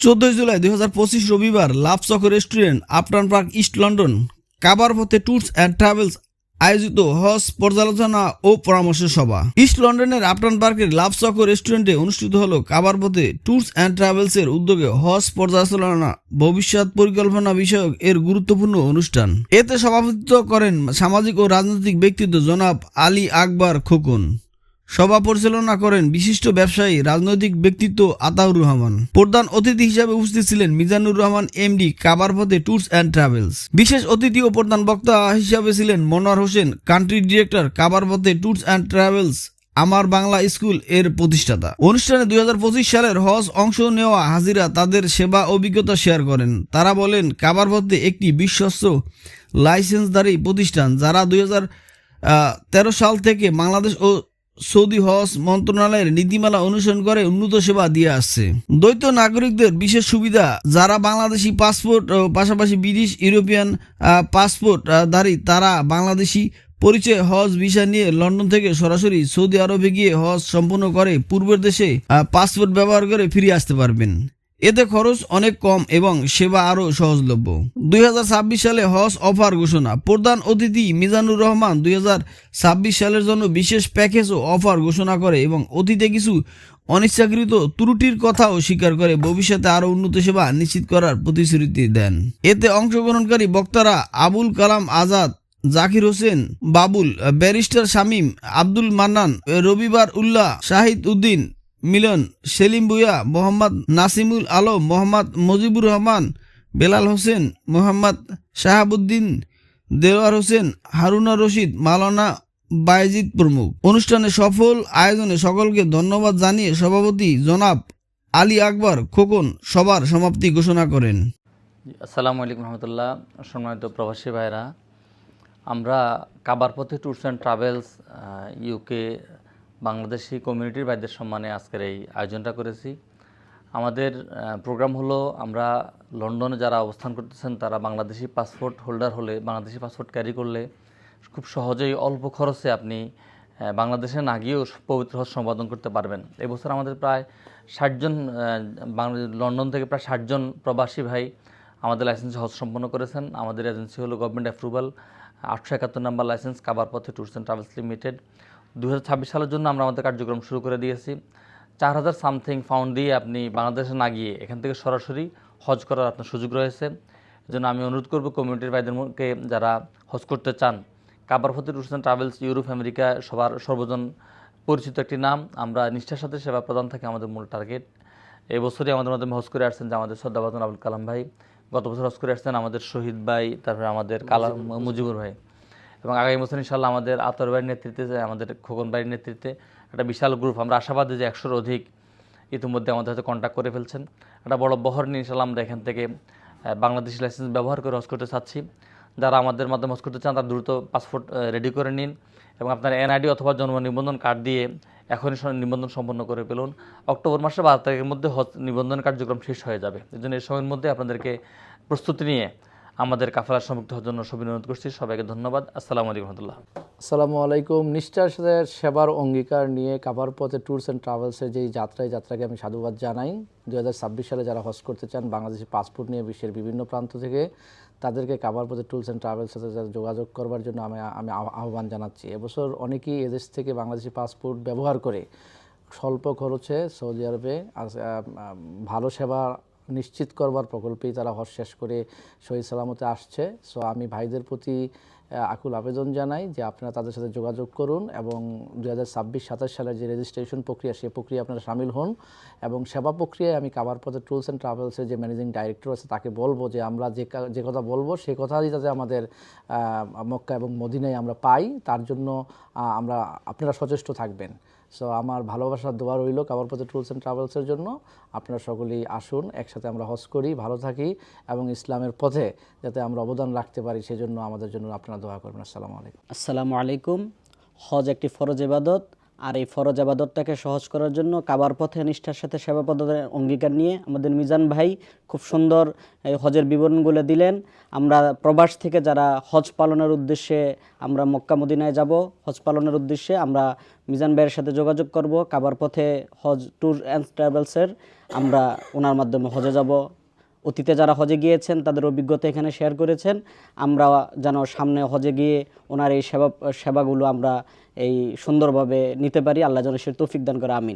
চোদ্দই জুলাই দুই পঁচিশ রবিবার love choco restaurant after park, east London. কাবার পথে ট্যুরস অ্যান্ড ট্রাভেলস আয়োজিত হজ পর্যালোচনা ও পরামর্শ সভা। ইস্ট লন্ডনের আফটান পার্কের লাভ চকো রেস্টুরেন্টে অনুষ্ঠিত হলো কাবার পথে ট্যুরস অ্যান্ড ট্রাভেলসের উদ্যোগে হজ পর্যালোচনা, ভবিষ্যৎ পরিকল্পনা বিষয়ক এর গুরুত্বপূর্ণ অনুষ্ঠান। এতে সভাপতিত্ব করেন সামাজিক ও রাজনৈতিক ব্যক্তিত্ব জনাব আলী আকবর খোকন। সভা পরিচালনা করেন বিশিষ্ট ব্যবসায়ী, রাজনৈতিক ব্যক্তিত্ব আতাউর রহমান। প্রধান অতিথি হিসাবে উপস্থিত ছিলেন মিজানুর রহমান, এমডি, কাবার পথে ট্যুরস অ্যান্ড ট্রাভেলস। বিশেষ অতিথি ও প্রধান বক্তা হিসাবে ছিলেন মনোয়ার হোসেন, কান্ট্রি ডিরেক্টর, কাবার পথে ট্যুরস অ্যান্ড ট্রাভেলস, আমার বাংলা স্কুলের প্রতিষ্ঠাতা। অনুষ্ঠানে দুই হাজার পঁচিশ সালের হজ অংশ নেওয়া হাজিরা তাদের সেবা অভিজ্ঞতা শেয়ার করেন। তারা বলেন, কাবার পথে একটি বিশ্বস্ত লাইসেন্সধারী প্রতিষ্ঠান যারা দুই তেরো সাল থেকে বাংলাদেশ ও সৌদি হজ মন্ত্রণালয়ের নীতিমালা অনুসরণ করে উন্নত সেবা দিয়ে আসছে। দ্বৈত নাগরিকদের বিশেষ সুবিধা, যারা বাংলাদেশি পাসপোর্ট পাশাপাশি ব্রিটিশ, ইউরোপিয়ান পাসপোর্ট দাঁড়িয়ে তারা বাংলাদেশি পরিচয় হজ ভিসা নিয়ে লন্ডন থেকে সরাসরি সৌদি আরবে গিয়ে হজ সম্পন্ন করে পূর্বের দেশে পাসপোর্ট ব্যবহার করে ফিরে আসতে পারবেন। এতে খরচ অনেক কম এবং সেবা আরও সহজলভ্য। দুই হাজার ছাব্বিশ সালে হজ অফার ঘোষণা। প্রধান অতিথি মিজানুর রহমান দুই হাজার ছাব্বিশ সালের জন্য বিশেষ প্যাকেজ ও অফার ঘোষণা করে এবং অতীতে কিছু অনিচ্ছাকৃত ত্রুটির কথাও স্বীকার করে ভবিষ্যতে আরও উন্নত সেবা নিশ্চিত করার প্রতিশ্রুতি দেন। এতে অংশগ্রহণকারী বক্তারা আবুল কালাম আজাদ, জাকির হোসেন, বাবুল, ব্যারিস্টার শামীম, আব্দুল মান্নান, রবিবার উল্লাহ, শাহিদ উদ্দিন মিলন, সেলিম ভুয়া মোহাম্মদ নাসিমুল আলম, মোহাম্মদ মুজিবুর রহমান, বেলাল হোসেন, মোহাম্মদ শাহাবুদ্দিন, দেওয়ার হোসেন, হারুনা রশিদ মালানা বাইজিদ প্রমুখ। অনুষ্ঠানে সফল আয়োজনে সকলকে ধন্যবাদ জানিয়ে সভাপতি জনাব আলী আকবর খোকন সবার সমাপ্তি ঘোষণা করেন। আসসালামু আলাইকুম রহমতুল্লাহ। সম্মানিত প্রবাসী ভাইরা আমরা কাবার পথে tours and travels UK Bangladeshi কমিউনিটির ভাইদের সম্মানে আজকের এই আয়োজনটা করেছি। আমাদের প্রোগ্রাম হলো আমরা লন্ডনে যারা অবস্থান করতেছেন, তারা বাংলাদেশি পাসপোর্ট হোল্ডার হলে, বাংলাদেশি পাসপোর্ট ক্যারি করলে খুব সহজেই অল্প খরচে আপনি বাংলাদেশে না গিয়েও পবিত্র হজ সম্পাদন করতে পারবেন। এবছর আমাদের প্রায় ষাটজন লন্ডন থেকে প্রায় ষাটজন প্রবাসী ভাই আমাদের লাইসেন্সে হজ সম্পন্ন করেছেন। আমাদের এজেন্সি হলো গভর্নমেন্ট অ্যাপ্রুভাল আটশো একাত্তর নাম্বার লাইসেন্স কাবার পথে ট্যুরস অ্যান্ড ট্রাভেলস লিমিটেড দু হাজার ছাব্বিশ সালের জন্য আমরা আমাদের কার্যক্রম শুরু করে দিয়েছি। চার হাজার সামথিং ফাউন্ড দিয়ে আপনি বাংলাদেশে না গিয়ে এখান থেকে সরাসরি হজ করার আপনার সুযোগ রয়েছে। এজন্য আমি অনুরোধ করব কমিউনিটির ভাইদেরকে যারা হজ করতে চান কাবার ফতে tours and travels Europe America সবার সর্বজন পরিচিত একটি নাম। আমরা নিষ্ঠার সাথে সেবা প্রদান থাকে আমাদের মূল টার্গেট। এই বছরই আমাদের মাধ্যমে হজ করে আসছেন যে আমাদের শ্রদ্ধাবাদন আবুল কালাম ভাই। গত বছর হজ করে আসছেন আমাদের শহীদ ভাই তারপরে আমাদের কালাম মুজিবুর ভাই। এবং আগামী বছর ইনশাল্লাহ আমাদের আতর ভাইয়ের নেতৃত্বে, আমাদের খোকন ভাইয়ের নেতৃত্বে একটা বিশাল গ্রুপ আমরা আশাবাদী যে একশোর অধিক ইতিমধ্যে আমাদের হাতে কন্ট্যাক্ট করে ফেলছেন। একটা বড় বহর নিয়ে ইনশাল্লাহ আমরা এখান থেকে বাংলাদেশি লাইসেন্স ব্যবহার করে হজ করতে চাচ্ছি। যারা আমাদের মাধ্যমে হজ করতে চান, তারা দ্রুত পাসপোর্ট রেডি করে নিন এবং আপনার এনআইডি অথবা জন্ম নিবন্ধন কার্ড দিয়ে এখনই নিবন্ধন সম্পন্ন করে ফেলুন। অক্টোবর মাসে বারো তারিখের মধ্যে হজ নিবন্ধন কার্যক্রম শেষ হয়ে যাবে। এই জন্য এই সময়ের মধ্যে আপনাদেরকে প্রস্তুতি নিয়ে আমাদের কাফেলার সম্মুক্ত হওয়ার জন্য সবিনয় অনুরোধ করছি। সবাইকে ধন্যবাদ। আসসালামু আলাইকুম রহমতুল্লাহ। আসসালামু আলাইকুম। নিষ্ঠার সাথে সেবার অঙ্গীকার নিয়ে কাবার পথে ট্যুরস অ্যান্ড ট্রাভেলসের যেই যাত্রায়, যাত্রাকে আমি সাধুবাদ জানাই। দু হাজার ছাব্বিশ সালে যারা হজ করতে চান বাংলাদেশি পাসপোর্ট নিয়ে বিশ্বের বিভিন্ন প্রান্ত থেকে তাদেরকে কাবার পথে ট্যুরস অ্যান্ড ট্রাভেলস সাথে যোগাযোগ করবার জন্য আমি আমি আহ্বান জানাচ্ছি। এবছর অনেকেই এদেশ থেকে বাংলাদেশি পাসপোর্ট ব্যবহার করে স্বল্প খরচে সৌদি আরবে ভালো সেবা নিশ্চিত করবার প্রকল্পেই তারা হজ শেষ করে শহীদ সালামতে আসছে। সো আমি ভাইদের প্রতি আকুল আবেদন জানাই যে আপনারা তাদের সাথে যোগাযোগ করুন এবং দু হাজার ছাব্বিশ সাতাশ সালের যে রেজিস্ট্রেশন প্রক্রিয়া সেই প্রক্রিয়া আপনারা সামিল হন এবং সেবা প্রক্রিয়ায় আমি কাবার পথে ট্যুরস অ্যান্ড ট্রাভেলসের যে ম্যানেজিং ডাইরেক্টর আছে, তাকে বলব যে আমরা যে যে কথা বলব, সে কথাই যাতে আমাদের মক্কা এবং মদিনায় আমরা পাই। তার জন্য আমরা, আপনারা সচেষ্ট থাকবেন। সো আমার ভালোবাসার দোয়া রইল কাবার পথে ট্যুরস অ্যান্ড ট্রাভেলসের জন্য। আপনারা সকলেই আসুন, একসাথে আমরা হজ করি, ভালো থাকি এবং ইসলামের পথে যাতে আমরা অবদান রাখতে পারি, সেজন্য আমাদের জন্য আপনারা দোয়া করবেন। আসসালামু আলাইকুম। আসসালামু আলাইকুম। হজ একটি ফরজ ইবাদত, আর এই ফরজ আবাদতটাকে সহজ করার জন্য কাবার পথে নিষ্ঠার সাথে সেবা পদ্ধতির অঙ্গীকার নিয়ে আমাদের মিজান ভাই খুব সুন্দর এই হজের বিবরণগুলো দিলেন। আমরা প্রবাস থেকে যারা হজ পালনের উদ্দেশ্যে আমরা মক্কা মদিনায় যাব, হজ পালনের উদ্দেশ্যে আমরা মিজান ভাইয়ের সাথে যোগাযোগ করব। কাবার পথে হজ, ট্যুর অ্যান্ড ট্রাভেলসের আমরা ওনার মাধ্যমে হজে যাব। অতীতে যারা হজে গিয়েছেন, তাদের অভিজ্ঞতা এখানে শেয়ার করেছেন। আমরা যেন সামনে হজে গিয়ে ওনার এই সেবা, সেবাগুলো আমরা এই সুন্দরভাবে নিতে পারি। আল্লাহ যেন সে তৌফিক দান করে, আমিন।